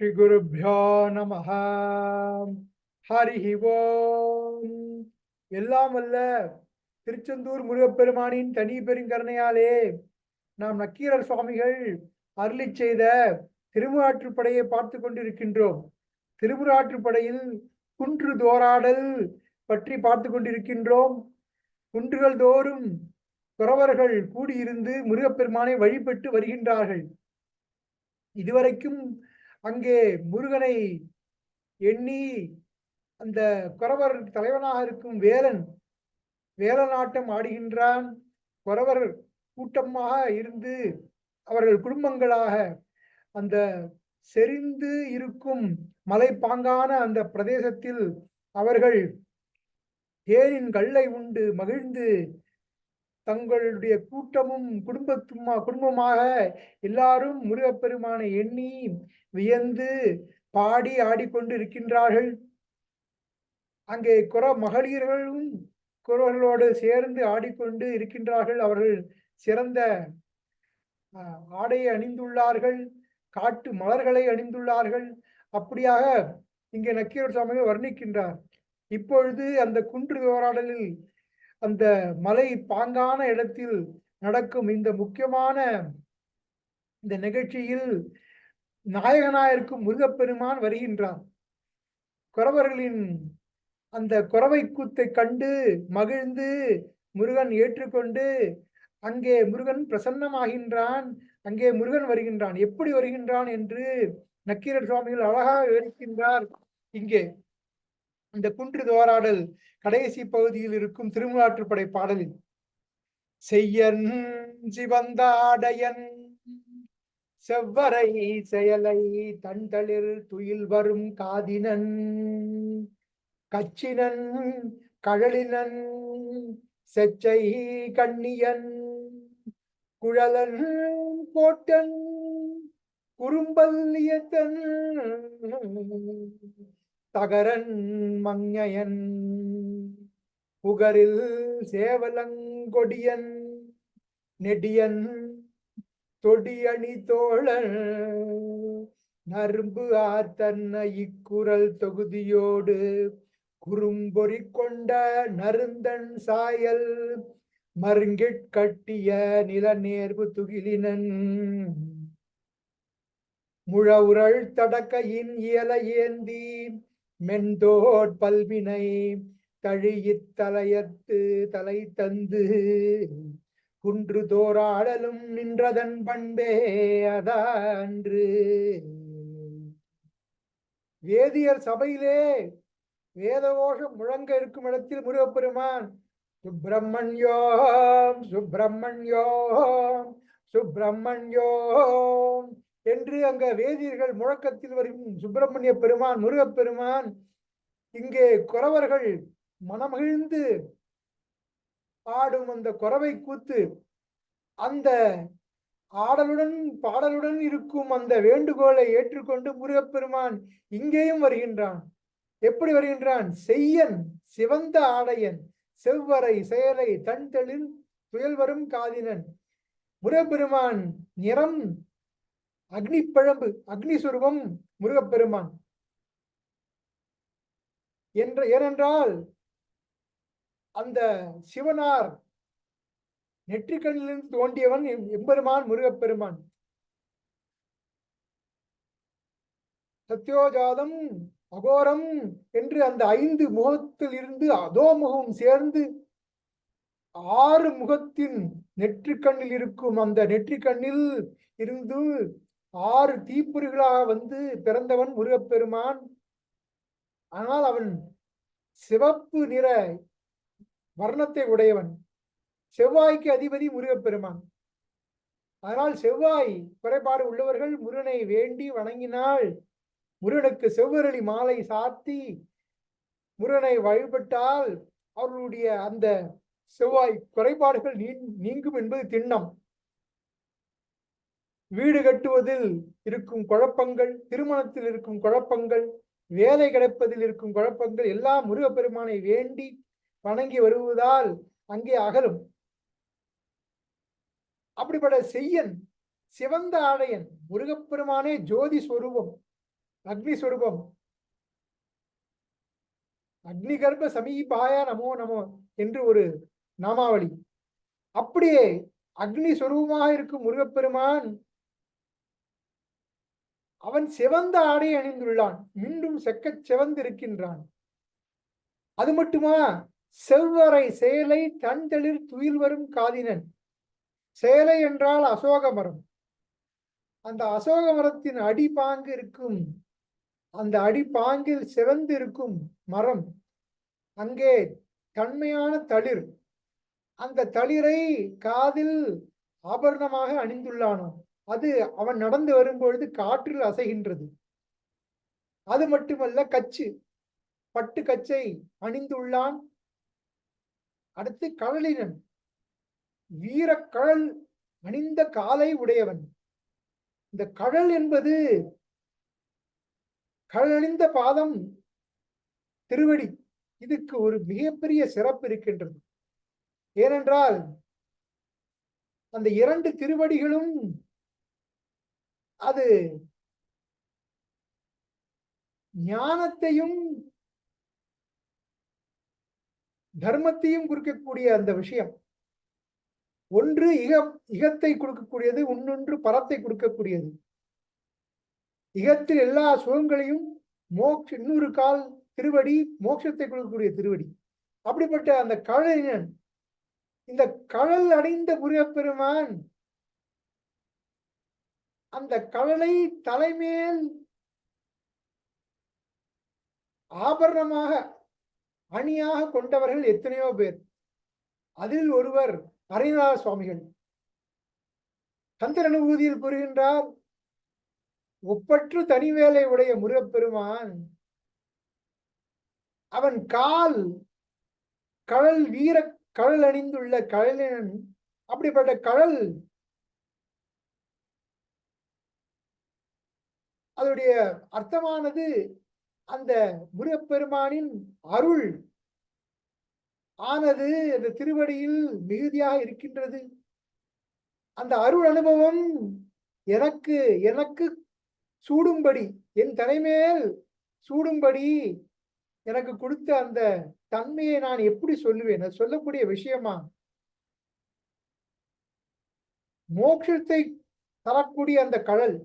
ஸ்ரீ குருப்பியோ நம ஹரி ஓம். எல்லாம் வல்ல திருச்செந்தூர் முருகப்பெருமானின் தனி பெருங்கருணையாலே நாம் நக்கீரர் சுவாமிகள் அருளிச் செய்த திருமுறாற்றுப்படையை பார்த்து கொண்டிருக்கின்றோம். திருமுறாற்றுப்படையில் குன்று தோராடல் பற்றி பார்த்து கொண்டிருக்கின்றோம். குன்றுகள் தோறும் குறவர்கள் கூடியிருந்து முருகப்பெருமானை வழிபட்டு வருகின்றார்கள். இதுவரைக்கும் அங்கே முருகனை எண்ணி அந்த குறவர் தலைவனாக இருக்கும் வேலன் வேலநாட்டம் ஆடுகின்றான். குறவர் கூட்டமாக இருந்து அவர்கள் குடும்பங்களாக அந்த செறிந்து இருக்கும் மலைப்பாங்கான அந்த பிரதேசத்தில் அவர்கள் தேனின் கல்லை உண்டு மகிழ்ந்து தங்களுடைய கூட்டமும் குடும்பத்துமா குடும்பமாக எல்லாரும் முருகப்பெருமானை எண்ணி வியந்து பாடி ஆடிக்கொண்டு இருக்கின்றார்கள். அங்கே குற மகளிர்களும் குறவர்களோடு சேர்ந்து ஆடிக்கொண்டு இருக்கின்றார்கள். அவர்கள் சிறந்த ஆடையை அணிந்துள்ளார்கள். காட்டு மலர்களை அணிந்துள்ளார்கள். அப்படியாக இங்கே நக்கீரர் சுவாமிகள் வர்ணிக்கின்றார். இப்பொழுது அந்த குன்று தோராடலில் அந்த மலை பாங்கான இடத்தில் நடக்கும் இந்த முக்கியமான இந்த நிகழ்ச்சியில் நாயகனாயிருக்கும் முருகப்பெருமான் வருகின்றான் குறவர்களின் அந்த குறவை கூத்தை கண்டு மகிழ்ந்து முருகன் ஏற்றுக்கொண்டு அங்கே முருகன் பிரசன்னமாகின்றான். அங்கே முருகன் வருகின்றான். எப்படி வருகின்றான் என்று நக்கீரர் சுவாமிகள் அழகாக விவரிக்கின்றார். இங்கே இந்த குன்று தோராடல் கடைசி பகுதியில் இருக்கும் திருமுலாற்றுப்படை பாடலில். செய்யன் சிவந்தாடையன் செவ்வரை செயலை தண்டலில் துயில் வரும் காதினன். கச்சினன் கழலினன் செச்சை கண்ணியன். குழலன் கோட்டன் குறும்பல்லியத்தன் தகரன் மங்கையன். புகரில் சேவலங்கொடியன். நெடியன் தொடியணி தோழன். நரும்பு ஆத்தன்ன இக்குரல் தொகுதியோடு குறும்பொறி கொண்ட நருந்தன் சாயல். மருங்கிட்கட்டிய நில நிலநேர்வு துகிலினன். முழவுரள் தடக்கையின் இயல ஏந்தி மென்தோட் பல்வினை தழியித் தலையத்து தலை தந்து குன்று தோராடலும் நின்றதன் பண்பே அதான்று. வேதியர் சபையிலே வேதகோஷம் முழங்க இருக்கும் இடத்தில் முருகப்பெருமான் சுப்பிரமணியோம் சுப்பிரமணியோம் சுப்பிரமணியோம் என்று அங்க வேதியர்கள் முழக்கத்தில் வரும். சுப்பிரமணிய பெருமான் முருகப்பெருமான் இங்கே குறவர்கள் மனமகிழ்ந்து பாடும் அந்த குறவை கூத்து அந்த ஆடலுடன் பாடலுடன் இருக்கும் அந்த வேண்டுகோளை ஏற்றுக்கொண்டு முருகப்பெருமான் இங்கேயும் வருகின்றான். எப்படி வருகின்றான்? செய்யன் சிவந்த ஆடையன் செவ்வரை செயலை தன் துயல் வரும் காதினன். முருகப்பெருமான் நிறம் அக்னி பழம்பு அக்னி சுரூபம் முருகப்பெருமான். என்ற ஏனென்றால் அந்த சிவனார் நெற்றிக்கண்ணிலிருந்து தோண்டியவன் எம்பெருமான் முருகப்பெருமான். சத்யோஜாதம் அகோரம் என்று அந்த ஐந்து முகத்தில் இருந்து அதோ முகம் சேர்ந்து ஆறு முகத்தின் நெற்றிக்கண்ணில் இருக்கும் அந்த நெற்றிக்கண்ணில் இருந்து ஆறு தீப்பொறிகளாக வந்து பிறந்தவன் முருகப்பெருமான். ஆனால் அவன் சிவப்பு நிற வர்ணத்தை உடையவன். செவ்வாய்க்கு அதிபதி முருகப்பெருமான். அதனால் செவ்வாய் குறைபாடு உள்ளவர்கள் முருகனை வேண்டி வணங்கினால் முருகனுக்கு செவ்வரளி மாலை சாத்தி முருகனை வழிபட்டால் அவர்களுடைய அந்த செவ்வாய் குறைபாடுகள் நீங்கும் என்பது திண்ணம். வீடு கட்டுவதில் இருக்கும் குழப்பங்கள் திருமணத்தில் இருக்கும் குழப்பங்கள் வேலை கிடைப்பதில் இருக்கும் குழப்பங்கள் எல்லாம் முருகப்பெருமானை வேண்டி வணங்கி வருவதால் அங்கே அகலும். அப்படிப்பட்ட செய்யன் சிவந்த ஆடையன் முருகப்பெருமானே ஜோதி ஸ்வரூபம் அக்னி ஸ்வரூபம் அக்னி கர்ப்ப சமீபாய நமோ நமோ என்று ஒரு நாமாவளி. அப்படியே அக்னி சொரூபமாக இருக்கும் முருகப்பெருமான் அவன் சிவந்த ஆடை அணிந்துள்ளான். மீண்டும் செக்கச் சிவந்திருக்கின்றான். அது மட்டுமா? செவ்வரை சேலை தன்தளிர் துயில் வரும் காதினன். சேலை என்றால் அசோக மரம் அந்த அசோக மரத்தின் அடிப்பாங்கு இருக்கும். அந்த அடிப்பாங்கில் சிவந்து இருக்கும் மரம். அங்கே தன்மையான தளிர். அந்த தளிரை காதில் ஆபரணமாக அணிந்துள்ளானோ? அது அவன் நடந்து வரும்பொழுது காற்றில் அசைகின்றது. அது மட்டுமல்ல கச்சு. பட்டு கச்சை அணிந்துள்ளான். அடுத்து கழலினன். வீரக்கழல் அணிந்த காலை உடையவன். இந்த கழல் என்பது கழணிந்த பாதம் திருவடி. இதுக்கு ஒரு மிகப்பெரிய சிறப்பு இருக்கின்றது. ஏனென்றால் அந்த இரண்டு திருவடிகளும் அது ஞானத்தையும் தர்மத்தையும் குறிக்கக்கூடிய அந்த விஷயம். ஒன்று இக இகத்தை கொடுக்கக்கூடியது இன்னொன்று பரத்தை கொடுக்கக்கூடியது. இகத்தில் எல்லா சுகங்களையும் மோக்ஷ இன்னொரு கால் திருவடி மோட்சத்தை கொடுக்கக்கூடிய திருவடி. அப்படிப்பட்ட அந்த கழலினன் இந்த கழல் அடைந்த முருகப்பெருமான் அந்த கழலை தலைமேல் ஆபரணமாக அணியாக கொண்டவர்கள் எத்தனையோ பேர். அதில் ஒருவர் அரிநாத சுவாமிகள். கந்தர் அனுபூதியில் புரிகின்றார். ஒப்பற்று தனிவேலை உடைய முருகப்பெருமான் அவன் கால் கடல் வீர கடல் அணிந்துள்ள கடலினன் அப்படிப்பட்ட கடல் அதனுடைய அர்த்தமானது அந்த முருகப்பெருமானின் அருள் ஆனது அந்த திருவடியில் மிகுதியாக இருக்கின்றது. அந்த அருள் அனுபவம் எனக்கு எனக்கு சூடும்படி என் தலைமேல் சூடும்படி எனக்கு கொடுத்த அந்த தன்மையை நான் எப்படி சொல்லுவேன்? அது சொல்லக்கூடிய விஷயமா? மோட்சத்தை தரக்கூடிய அந்த கடல்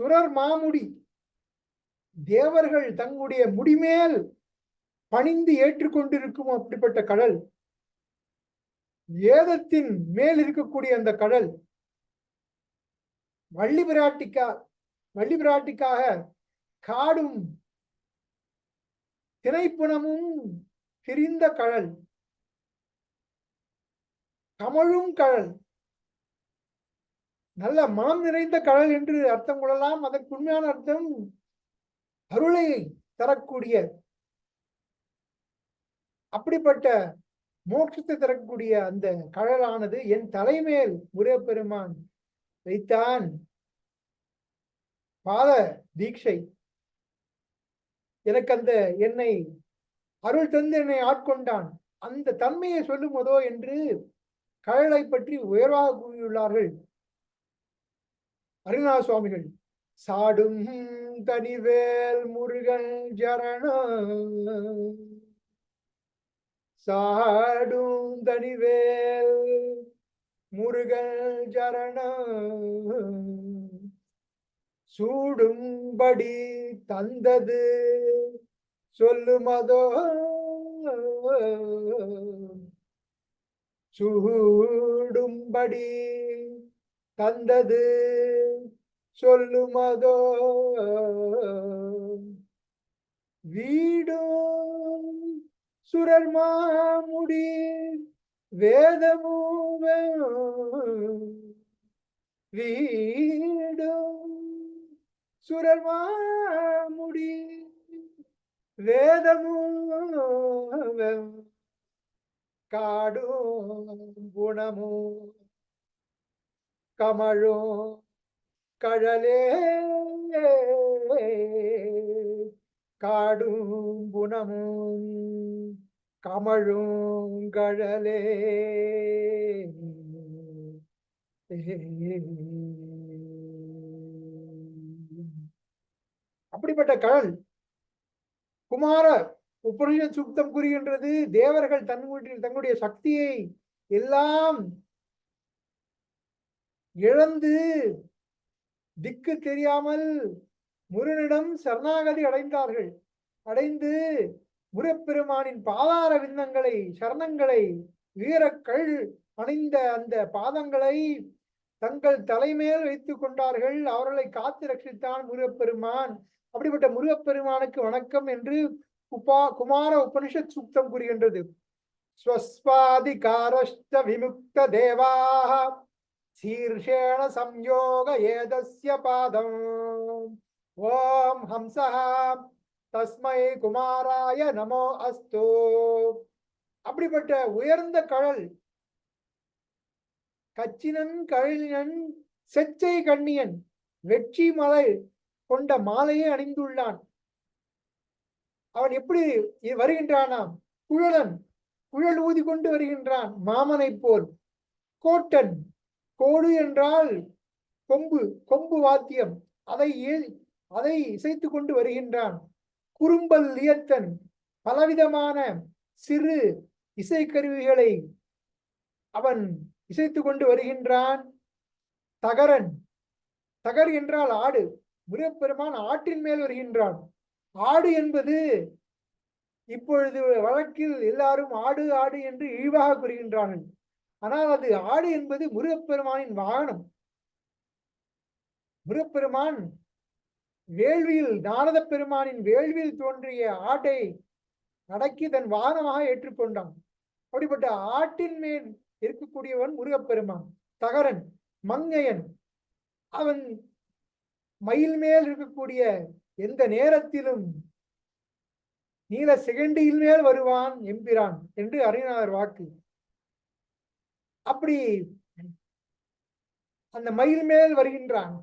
சுரர் மாமுடி. தேவர்கள் தங்களுடைய முடிமேல் பணிந்து ஏற்றுக்கொண்டிருக்கும் அப்படிப்பட்ட கடல். வேதத்தின் மேல் இருக்கக்கூடிய அந்த கடல். வள்ளி பிராட்டிக்கா வள்ளி பிராட்டிக்காக காடும் திரைப்புணமும் திரிந்த கடல். கமழும் கடல். நல்ல மனம் நிறைந்த கடல் என்று அர்த்தம் கொள்ளலாம். அதற்கு உண்மையான அர்த்தம் அருளை தரக்கூடிய அப்படிப்பட்ட மோட்சத்தை தரக்கூடிய அந்த கடலானது என் தலைமேல் முருகப்பெருமான் வைத்தான். பாத தீட்சை. எனக்கு அந்த என்னை அருள் தந்து என்னை ஆட்கொண்டான். அந்த தன்மையை சொல்லும் என்று கழலை பற்றி உயர்வாக கூறியுள்ளார்கள். அருணா சுவாமிகள் சாடும் தனிவேல் முருகன் ஜரணம். சாடும் தனிவேல் முருகன் ஜரணம். சூடும்படி தந்தது சொல்லுமதோ. சூடும்படி தந்தது சொல்லுமதோ வீடோ சுரர் மாமுடி வேதமூவ வீடோ சுரர் மாமுடி வேதமூவ காடும் குணமும் கமழும் கழலே காடும் குணமும் கமழும் கழலே. அப்படிப்பட்ட கழல் குமார உபனிஷ சுத்தம் கூறுகின்றது. தேவர்கள் தன்னுடைய தங்களுடைய சக்தியை எல்லாம் இழந்து திக்கு தெரியாமல் முருகனிடம் சரணாகதி அடைந்தார்கள். அடைந்து முருகப்பெருமானின் பாதார விந்தங்களை சரணங்களை வீரக்கள் அணிந்த அந்த பாதங்களை தங்கள் தலைமேல் வைத்துக் கொண்டார்கள். அவர்களை காத்து ரட்சித்தான் முருகப்பெருமான். அப்படிப்பட்ட முருகப்பெருமானுக்கு வணக்கம் என்று உபா குமார உபனிஷத் சூக்தம் கூறுகின்றது. ஸ்வஸ்வாதிகாரஷ்ட விமுக்த தேவாக சீர்ஷேண சம்யோக ஏதஸ்ய பாதம் ஓம் ஹம்சஹ தஸ்மை குமாராய நமோ அஸ்து அப்படிப்பட்ட உயர்ந்த கழல் கச்சினன் கழினன் செச்சை கண்ணியன் வெற்றி மலை கொண்ட மாலையை அணிந்துள்ளான். அவன் எப்படி வருகின்றானாம்? குழலன் குழல் ஊதி கொண்டு வருகின்றான் மாமனைப் போல். கோட்டன் கோடு என்றால் கொம்பு கொம்பு வாத்தியம். அதை அதை இசைத்து கொண்டு வருகின்றான். குறும்பல் லியத்தன் பலவிதமான சிறு இசைக்கருவிகளை அவன் இசைத்து கொண்டு வருகின்றான். தகரன் தகர் என்றால் ஆடு. முருகப்பெருமான் ஆற்றின் மேல் வருகின்றான். ஆடு என்பது இப்பொழுது வழக்கில் எல்லாரும் ஆடு ஆடு என்று இழிவாக கூறுகின்றார்கள். ஆனால் அது ஆடு என்பது முருகப்பெருமானின் வாகனம். முருகப்பெருமான் வேள்வியில் நாரத பெருமானின் வேள்வியில் தோன்றிய ஆட்டை அடக்கி தன் வாகனமாக ஏற்றுக்கொண்டான். அப்படிப்பட்ட ஆட்டின் மேல் இருக்கக்கூடியவன் முருகப்பெருமான். தகரன் மங்கையன். அவன் மயில் மேல் இருக்கக்கூடிய எந்த நேரத்திலும் நீல செகண்டியில் மேல் வருவான் எம்பிரான் என்று அறிஞர் வாக்கு. அப்படி அந்த மயில் மேல் வருகின்றான்.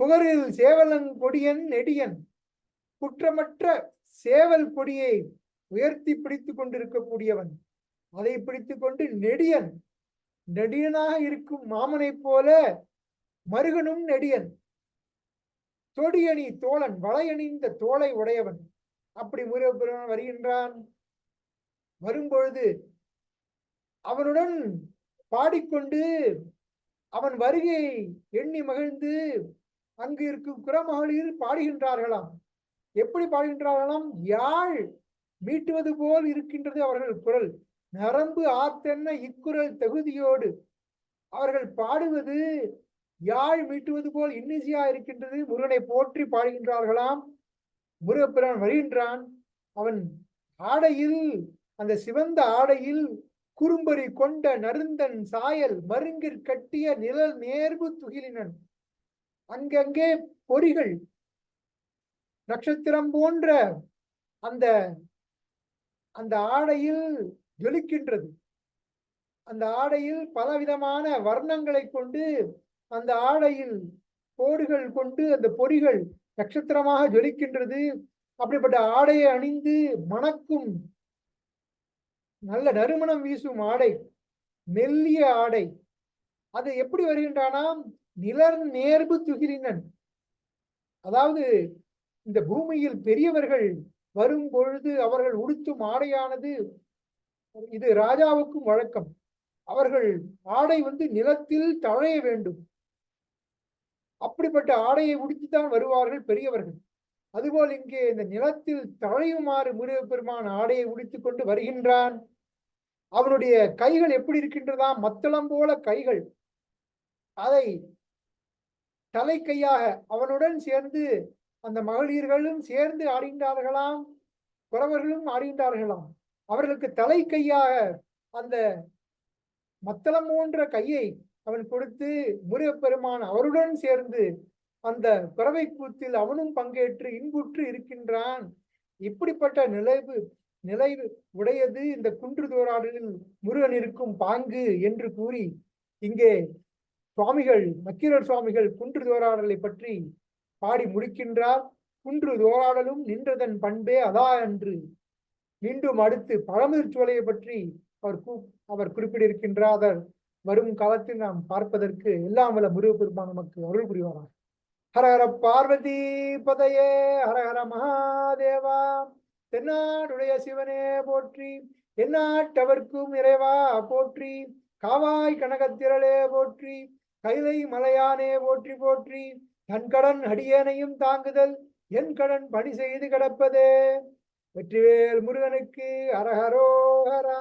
புகரில் சேவலன் கொடியன் நெடியன். குற்றமற்ற சேவல் கொடியை உயர்த்தி பிடித்துக் கொண்டிருக்கக்கூடியவன். அதை பிடித்துக் கொண்டு நெடியன். நெடியனாக இருக்கும் மாமனைப் போல மருகனும் நெடியன். தொடியணி தோழன் வளையணிந்த தோளை உடையவன். அப்படி முருகப்பெருமான் வருகின்றான். வரும்பொழுது அவனுடன் பாடிக்கொண்டு அவன் வருகையை எண்ணி மகிழ்ந்து அங்கு இருக்கும் குரமகளிர் பாடுகின்றார்களாம். எப்படி பாடுகின்றார்களாம்? யாழ் மீட்டுவது போல் இருக்கின்றது அவர்கள் குரல். நரம்பு ஆத்தென்ன இக்குரல் தகுதியோடு அவர்கள் பாடுவது யாழ் மீட்டுவது போல் இன்னிசையா இருக்கின்றது. முருகனை போற்றி பாடுகின்றார்களாம். முருகப்பிரான் வருகின்றான். அவன் ஆடையில் அந்த சிவந்த ஆடையில் குறும்பொறி கொண்ட நருந்தன் சாயல் மருங்கிற் கட்டிய நிழல் நேர்வு துகிலினன். அங்கங்கே பொறிகள் நட்சத்திரம் போன்ற அந்த அந்த ஆடையில் ஜொலிக்கின்றது. அந்த ஆடையில் பலவிதமான வர்ணங்களை கொண்டு அந்த ஆடையில் கோடுகள் கொண்டு அந்த பொறிகள் நட்சத்திரமாக ஜொலிக்கின்றது. அப்படிப்பட்ட ஆடையை அணிந்து மணக்கும் நல்ல நறுமணம் வீசும் ஆடை மெல்லிய ஆடை. அது எப்படி வருகின்றானாம் நிலர் நேர்பு துகிரினன். அதாவது இந்த பூமியில் பெரியவர்கள் வரும் பொழுது அவர்கள் உடுத்தும் ஆடையானது இது ராஜாவுக்கும் வழக்கம். அவர்கள் ஆடை வந்து நிலத்தில் தழைய வேண்டும். அப்படிப்பட்ட ஆடையை உடுத்தித்தான் வருவார்கள் பெரியவர்கள். அதுபோல் இங்கே இந்த நிலத்தில் தழையுமாறு முருகப்பெருமான் ஆடையை உடுத்திக் கொண்டு வருகின்றான். அவனுடைய கைகள் எப்படி இருக்கின்றதாம் மத்தளம் போல கைகள். அதை தலை கையாக அவனுடன் சேர்ந்து அந்த மகளிர்களும் சேர்ந்து ஆடுகின்றார்களாம். குறவர்களும் ஆடுகின்றார்களாம். அவர்களுக்கு தலை கையாக அந்த மத்தளம் போன்ற கையை அவன் கொடுத்து முருகப்பெருமான் அவருடன் சேர்ந்து அந்த பறவை கூத்தில் அவனும் பங்கேற்று இன்புற்று இருக்கின்றான். இப்படிப்பட்ட நிலைவு நிலைவு உடையது இந்த குன்று தோராடலில் முருகன் இருக்கும் பாங்கு என்று கூறி இங்கே சுவாமிகள் நக்கீரர் சுவாமிகள் குன்று தோராடலை பற்றி பாடி முடிக்கின்றார். குன்று தோராடலும் நின்றதன் பண்பே அதா என்று. மீண்டும் அடுத்து பழமுதிர் சோலையை பற்றி அவர் கூ அவர் குறிப்பிட்டிருக்கின்றார். அதை வரும் காலத்தில் நாம் பார்ப்பதற்கு எல்லாம் வல்ல முருகப்பெருமான் நமக்கு அருள் புரிவாராம் ஹரஹர பார்வதி பதையே ஹரஹர மகாதேவா தென்னாடுடைய சிவனே போற்றி எந்நாட்டவர்க்கும் இறைவா போற்றி காவாய் கனகத்திரளே போற்றி கைலை மலையானே போற்றி போற்றி தன் கடன் அடியேனையும் தாங்குதல் என் கடன் பணி செய்து கிடப்பதே. வெற்றிவேல் முருகனுக்கு அரஹரோஹரா